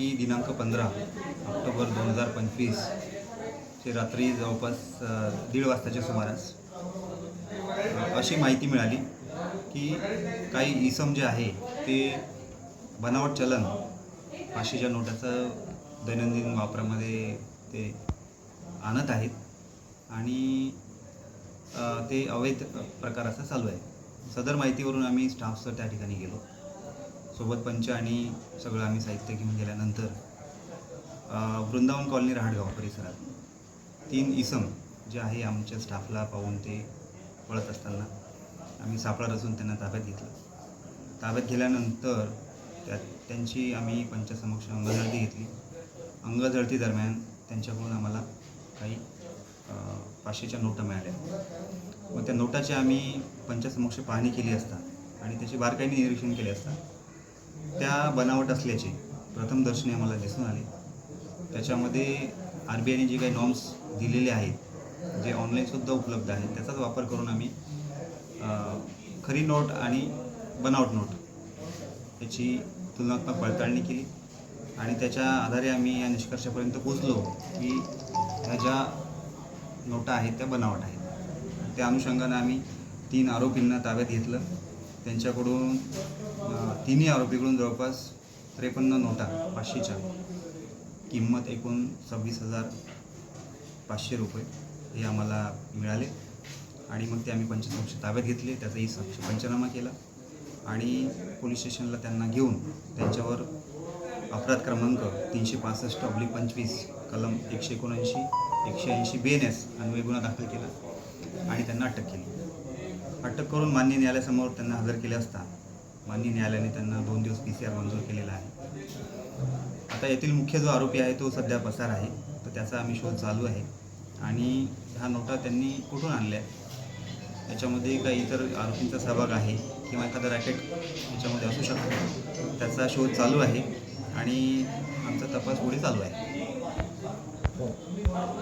की दिनांक पंधरा ऑक्टोबर दोन हजार पंचवीस चे रात्री जवळपास दीड वाजताच्या सुमारास अशी माहिती मिळाली की काही इसम जे आहे ते बनावट चलन पाचशेच्या नोटाचं दैनंदिन वापरामध्ये ते आणत आहेत आणि ते अवैध प्रकार असा चालू आहे. सदर माहितीवरून आम्ही स्टाफसह त्या ठिकाणी गेलो. सोबत पंच आणि सगळं आम्ही साहित्य घेऊन गेल्यानंतर वृंदावन कॉलनी रहाडगाव परिसरात तीन इसम जे आहे आमच्या स्टाफला पाहून ते पळत असताना आम्ही सापळा रचून त्यांना ताब्यात घेतलं. ताब्यात घेतल्यानंतर त्या त्यांची आम्ही पंचासमक्ष अंगझळती घेतली. अंगझळती दरम्यान त्यांच्याकडून आम्हाला काही पाचशेच्या नोटा मिळाल्या. मग त्या नोटाची आम्ही पंचासमक्ष पाहणी केली असता आणि त्याची बारकाईने निरीक्षण केले असता त्या बनावट असल्याचे प्रथम दर्शनी आम्हाला दिसून आले. त्याच्यामध्ये आर बी आयने जे काही नॉर्म्स दिलेले आहेत जे ऑनलाईनसुद्धा उपलब्ध आहेत त्याचाच वापर करून आम्ही खरी नोट आणि बनावट नोट याची तुलनात्मक पडताळणी केली. आणि त्याच्या आधारे आम्ही या निष्कर्षापर्यंत पोचलो की ह्या ज्या नोटा आहेत त्या बनावट आहेत. त्या अनुषंगानं आम्ही तीन आरोपींना ताब्यात घेतलं. त्यांच्याकडून तिन्ही आरोपीकडून जवळपास त्रेपन्न नोटा पाचशेच्या किंमत एकूण सव्वीस हजार पाचशे रुपये हे आम्हाला मिळाले. आणि मग ते आम्ही पंचसंश ताब्यात घेतले त्याचाही संश पंचनामा केला. आणि पोलीस स्टेशनला त्यांना घेऊन त्यांच्यावर अपराध क्रमांक तीनशे पासष्ट अब्लिक पंचवीस कलम एकशे एकोणऐंशी एकशे ऐंशी बी एन एस अन्वय गुन्हा दाखल केला आणि त्यांना अटक केली. अटक करून मान्य न्यायालयासमोर त्यांना हजर केले असता मान्य न्यायालयाने त्यांना दोन दिवस पी सी आर मंजूर केलेला आहे. आता येथील मुख्य जो आरोपी आहे तो सध्या पसार आहे तर त्याचा आम्ही शोध चालू आहे. आणि ह्या नोटा त्यांनी कुठून आणल्या? याच्यामध्ये काही इतर आरोपींचा सहभाग आहे किंवा एखादा रॅकेट याच्यामध्ये असू शकतो. त्याचा शोध चालू आहे आणि आमचा तपास पुढे चालू आहे.